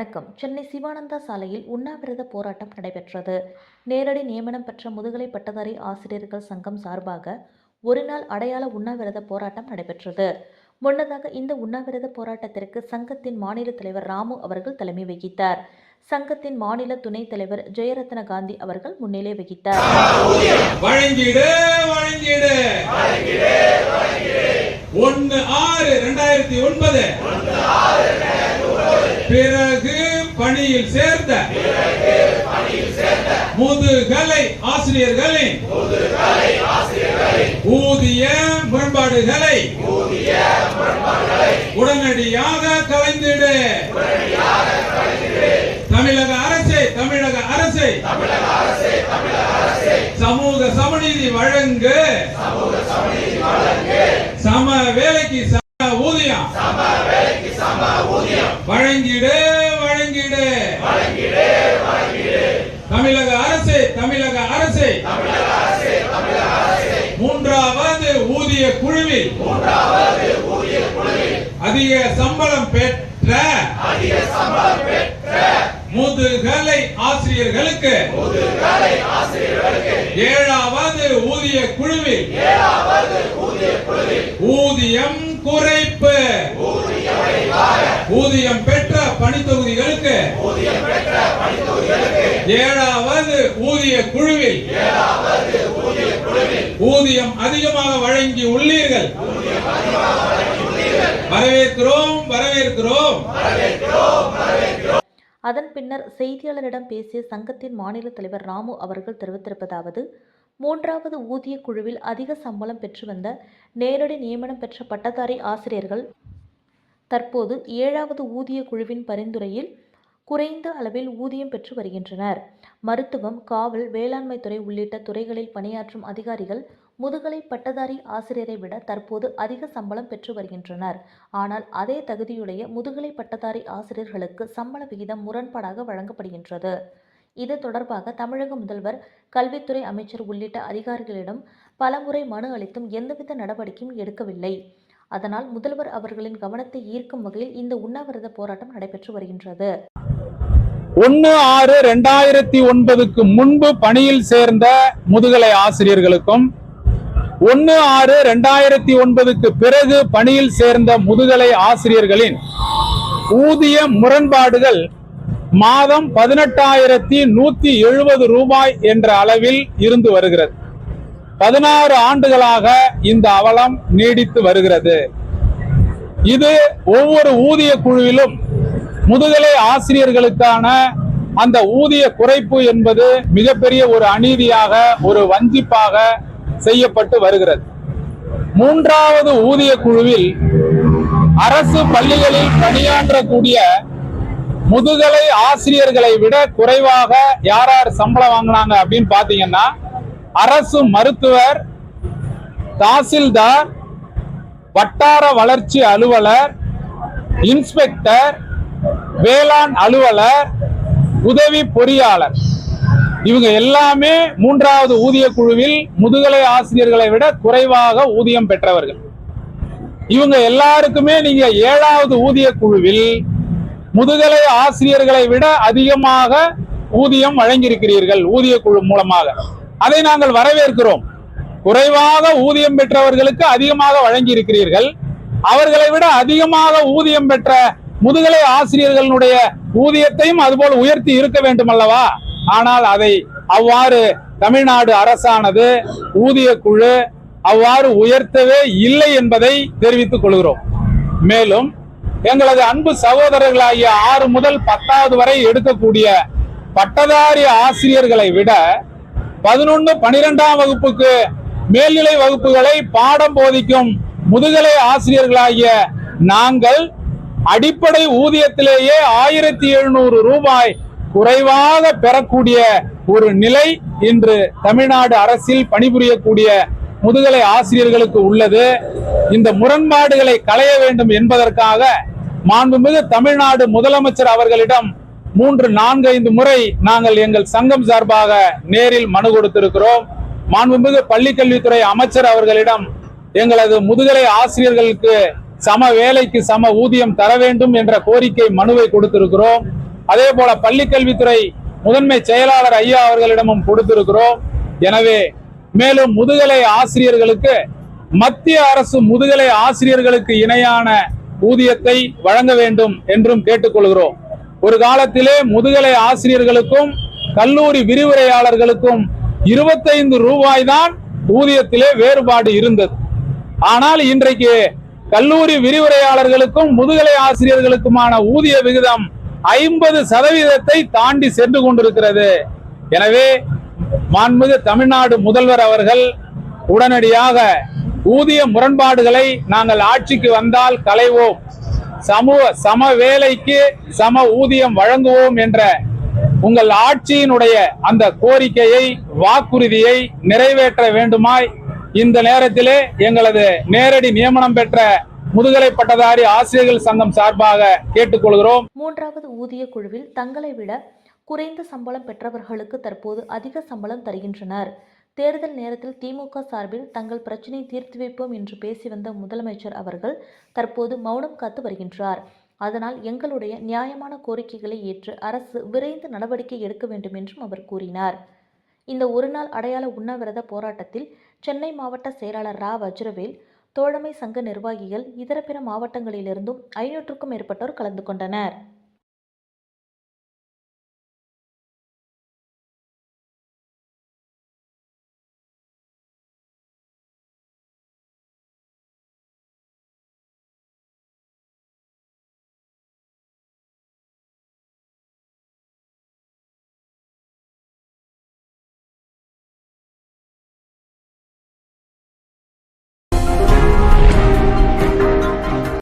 வணக்கம். சென்னை சிவானந்தா சாலையில் உண்ணாவிரத போராட்டம் நடைபெற்றது. நேரடி நியமனம் பெற்ற முதுகலை பட்டதாரி ஆசிரியர்கள் சங்கம் சார்பாக ஒரு நாள் அடையாள உண்ணாவிரத போராட்டம் நடைபெற்றது. முன்னதாக இந்த உண்ணாவிரத போராட்டத்திற்கு சங்கத்தின் மாநில தலைவர் ராமு அவர்கள் தலைமை வகித்தார். சங்கத்தின் மாநில துணைத் தலைவர் ஜெயரத்ன காந்தி அவர்கள் முன்னிலை வகித்தார். ஒன்னு ஆறு ரெண்டாயிரத்தி ஒன்பது. பிறகு பணியில் சேர்ந்த முதுகலை ஆசிரியர்களின் ஊதிய முரண்பாடுகளை உடனடியாக கலைந்திடு. தமிழக அரசை தமிழக அரசை. சமூக சமநீதி வழங்கு. சம வேலைக்கு சம ஊதியம். வழங்கிடு வழங்கிடு. தமிழக அரசே தமிழக அரசே. மூன்றாவது ஊதிய குழுவில். அதிக சம்பளம் பெற்ற முதுகலை ஆசிரியர்களுக்கு. ஏழாவது ஊதிய குழுவில். ஊதியம் குறைப்பு. ஊதியம் பெற்ற பணித்தொகுதிகளுக்கு ஏழாவது ஊதிய குழுவில் ஊதியம் அதிகமாக வழங்கி உள்ளீர்கள். வரவேற்கிறோம் வரவேற்கிறோம். அதன் பின்னர் செய்தியாளரிடம் பேசிய சங்கத்தின் மாநில தலைவர் ராமு அவர்கள் தெரிவித்திருப்பதாவது மூன்றாவது ஊதிய குழுவில் அதிக சம்பளம் பெற்று வந்த நேரடி நியமனம் பெற்ற பட்டதாரி ஆசிரியர்கள் தற்போது ஏழாவது ஊதிய குழுவின் பரிந்துரையில் குறைந்த அளவில் ஊதியம் பெற்று வருகின்றனர். மருத்துவம் காவல் வேளாண்மை துறை உள்ளிட்ட துறைகளில் பணியாற்றும் அதிகாரிகள் முதுகலை பட்டதாரி ஆசிரியரை விட தற்போது அதிக சம்பளம் பெற்று வருகின்றனர். ஆனால் அதே தகுதியுடைய முதுகலை பட்டதாரி ஆசிரியர்களுக்கு சம்பள விகிதம் முரண்பாடாக வழங்கப்படுகின்றது. இது தொடர்பாக தமிழக முதல்வர் கல்வித்துறை அமைச்சர் உள்ளிட்ட அதிகாரிகளிடம் பலமுறை மனு அளித்தும் எந்தவித நடவடிக்கையும் எடுக்கவில்லை. அதனால் முதல்வர் அவர்களின் கவனத்தை ஈர்க்கும் வகையில் இந்த உண்ணாவிரத போராட்டம் நடைபெற்று வருகின்றது. ஒன்னு ஆறு ரெண்டாயிரத்தி ஒன்பதுக்கு முன்பு பணியில் சேர்ந்த முதுகலை ஆசிரியர்களுக்கும் ஒன்னு ஆறு ரெண்டாயிரத்தி ஒன்பதுக்கு பிறகு பணியில் சேர்ந்த முதுகலை ஆசிரியர்களின் ஊதிய முரண்பாடுகள் மாதம் பதினெட்டாயிரத்தி நூத்தி எழுபது ரூபாய் என்ற அளவில் இருந்து வருகிறது. பதினாறு ஆண்டுகளாக இந்த அவலம் நீடித்து வருகிறது. இது ஒவ்வொரு ஊதிய குழுவிலும் முதுகலை ஆசிரியர்களுக்கான அந்த ஊதிய குறைப்பு என்பது மிகப்பெரிய ஒரு அநீதியாக ஒரு வஞ்சிப்பாக செய்யப்பட்டு வருகிறது. மூன்றாவது ஊதிய குழுவில் அரசு பள்ளிகளில் பணியாற்றக்கூடிய முதுகலை ஆசிரியர்களை விட குறைவாக யார் யார் சம்பளம் வாங்கினாங்க அப்படின்னு பாத்தீங்கன்னா அரசு மருத்துவர் தாசில்தார் வட்டார வளர்ச்சி அலுவலர் இன்ஸ்பெக்டர் வேளாண் அலுவலர் உதவி பொறியாளர். இவங்க எல்லாமே மூன்றாவது ஊதிய குழுவில் முதுகலை ஆசிரியர்களை விட குறைவாக ஊதியம் பெற்றவர்கள். இவங்க எல்லாருக்குமே நீங்க ஏழாவது ஊதிய குழுவில் முதுகலை ஆசிரியர்களை விட அதிகமாக ஊதியம் வழங்கியிருக்கிறீர்கள் ஊதிய குழு மூலமாக. அதை நாங்கள் வரவேற்கிறோம். குறைவாக ஊதியம் பெற்றவர்களுக்கு அதிகமாக வழங்கி இருக்கிறீர்கள் அவர்களை விட அதிகமாக ஊதியம் பெற்ற முதுகலை ஆசிரியர்களுடைய ஊதியத்தையும் அதுபோல் உயர்த்தி இருக்க வேண்டும் அல்லவா ஆனால் அதை அவ்வாறு தமிழ்நாடு அரசானது ஊதிய குழு அவ்வாறு உயர்த்தவே இல்லை என்பதை தெரிவித்துக் கொள்கிறோம். மேலும் எங்களது அன்பு சகோதரர்களாகிய ஆறு முதல் பத்தாவது வரை எடுக்கக்கூடிய பட்டதாரி ஆசிரியர்களை விட பதினொன்னு பனிரெண்டாம் வகுப்புக்கு மேல்நிலை வகுப்புகளை பாடம் போதிக்கும் முதுகலை ஆசிரியர்களாகிய நாங்கள் அடிப்படை ஊதியத்திலேயே ஆயிரத்தி எழுநூறு ரூபாய் குறைவாக பெறக்கூடிய ஒரு நிலை இன்று தமிழ்நாடு அரசில் பணிபுரியக்கூடிய முதுகலை ஆசிரியர்களுக்கு உள்ளது. இந்த முரண்பாடுகளை களைய வேண்டும் என்பதற்காக மாண்புமிகு தமிழ்நாடு முதலமைச்சர் அவர்களிடம் மூன்று நான்கு ஐந்து முறை நாங்கள் எங்கள் சங்கம் சார்பாக நேரில் மனு கொடுத்திருக்கிறோம். மாண்புமிகு பள்ளிக்கல்வித்துறை அமைச்சர் அவர்களிடம் எங்களது முதுகலை ஆசிரியர்களுக்கு சம வேலைக்கு சம ஊதியம் தர வேண்டும் என்ற கோரிக்கை மனுவை கொடுத்திருக்கிறோம். அதே போல பள்ளிக்கல்வித்துறை முதன்மை செயலாளர் ஐயா அவர்களிடமும் கொடுத்திருக்கிறோம். எனவே மேலும் முதுகலை ஆசிரியர்களுக்கு மத்திய அரசு முதுகலை ஆசிரியர்களுக்கு இணையான ஊதியத்தை வழங்க வேண்டும் என்றும் கேட்டுக்கொள்கிறோம். ஒரு காலத்திலே முதுகலை ஆசிரியர்களுக்கும் கல்லூரி விரிவுரையாளர்களுக்கும் இருபத்தைந்து ரூபாய் தான் ஊதியத்திலே வேறுபாடு இருந்தது. ஆனால் இன்றைக்கு கல்லூரி விரிவுரையாளர்களுக்கும் முதுகலை ஆசிரியர்களுக்குமான ஊதிய விகிதம் ஐம்பது சதவீதத்தை தாண்டி சென்று கொண்டிருக்கிறது. எனவே மாண்புமிகு தமிழ்நாடு முதல்வர் அவர்கள் உடனடியாக ஊதிய முரண்பாடுகளை நாங்கள் ஆட்சிக்கு வந்தால் களைவோம். சமூக சம வேலைக்கு சம ஊதியம் வழங்குவோம் என்ற உங்கள் ஆட்சியினுடைய அந்த கோரிக்கையை வாக்குறுதியை நிறைவேற்ற வேண்டுமாய் இந்த நேரத்திலே எங்களது நேரடி நியமனம் பெற்ற முதுகலை பட்டதாரி ஆசிரியர்கள் சங்கம் சார்பாக கேட்டுக்கொள்கிறோம். மூன்றாவது ஊதிய குழுவில் தங்களை விட குறைந்த சம்பளம் பெற்றவர்களுக்கு தற்போது அதிக சம்பளம் தருகின்றனர். தேர்தல் நேரத்தில் திமுக சார்பில் தங்கள் பிரச்சினை தீர்த்து வைப்போம் என்று பேசி வந்த முதலமைச்சர் அவர்கள் தற்போது மௌனம் காத்து வருகின்றார். அதனால் எங்களுடைய நியாயமான கோரிக்கைகளை ஏற்று அரசு விரைந்து நடவடிக்கை எடுக்க வேண்டும் என்றும் அவர் கூறினார். இந்த ஒருநாள் அடையாள உண்ணாவிரத போராட்டத்தில் சென்னை மாவட்ட செயலாளர் ரா வஜ்ரவேல் தோழமை சங்க நிர்வாகிகள் இதர பிற மாவட்டங்களிலிருந்தும் ஐநூற்றுக்கும் மேற்பட்டோர் கலந்து கொண்டனர்.